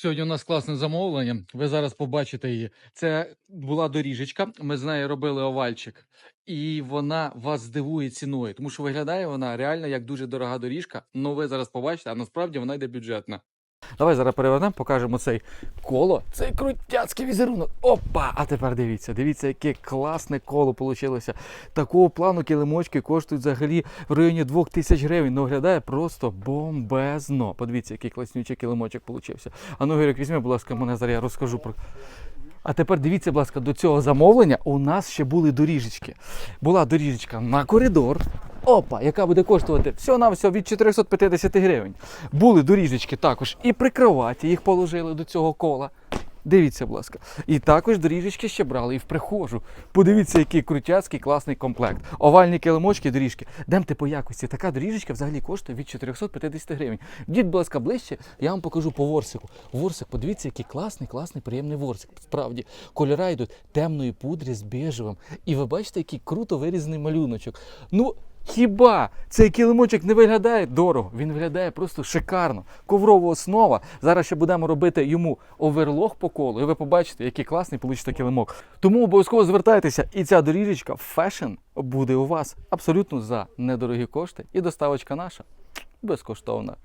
Сьогодні у нас класне замовлення. Ви зараз побачите її. Це була доріжечка. Ми з нею робили овальчик, і вона вас здивує ціною, тому що виглядає вона реально як дуже дорога доріжка. Ну ви зараз побачите, а насправді вона йде бюджетна. Давай зараз перевернемо, покажемо цей коло. Цей крутяцький візерунок. Опа! А тепер дивіться, дивіться, яке класне коло вийшло. Такого плану килимочки коштують взагалі в районі 2000 гривень. Ну, виглядає просто бомбезно. Подивіться, який класнючий килимочок получився. А ну, Гірик, візьми, будь ласка, мене зараз я розкажу про. А тепер дивіться, будь ласка, до цього замовлення у нас ще були доріжечки. Була доріжечка на коридор. Опа, яка буде коштувати всього на всього від 450 гривень. Були доріжечки також і при кроваті їх положили до цього кола. Дивіться, будь ласка. І також доріжечки ще брали і в прихожу. Подивіться, який крутяцький класний комплект. Овальні килимочки, доріжки. Демте по якості. Така доріжечка взагалі коштує від 450 гривень. Діть, будь ласка, ближче, я вам покажу по ворсику. Ворсик, подивіться, який класний, класний, приємний ворсик. Справді, кольора йдуть темної пудрі з бежевим. І ви бачите, який круто вирізаний малюночок. Ну, Хіба цей килимочок не виглядає дорого? Він виглядає просто шикарно. Коврова основа. Зараз ще будемо робити йому оверлог по колу, і ви побачите, який класний получите килимок. Тому обов'язково звертайтеся, і ця доріжечка фешн буде у вас абсолютно за недорогі кошти. І доставочка наша безкоштовна.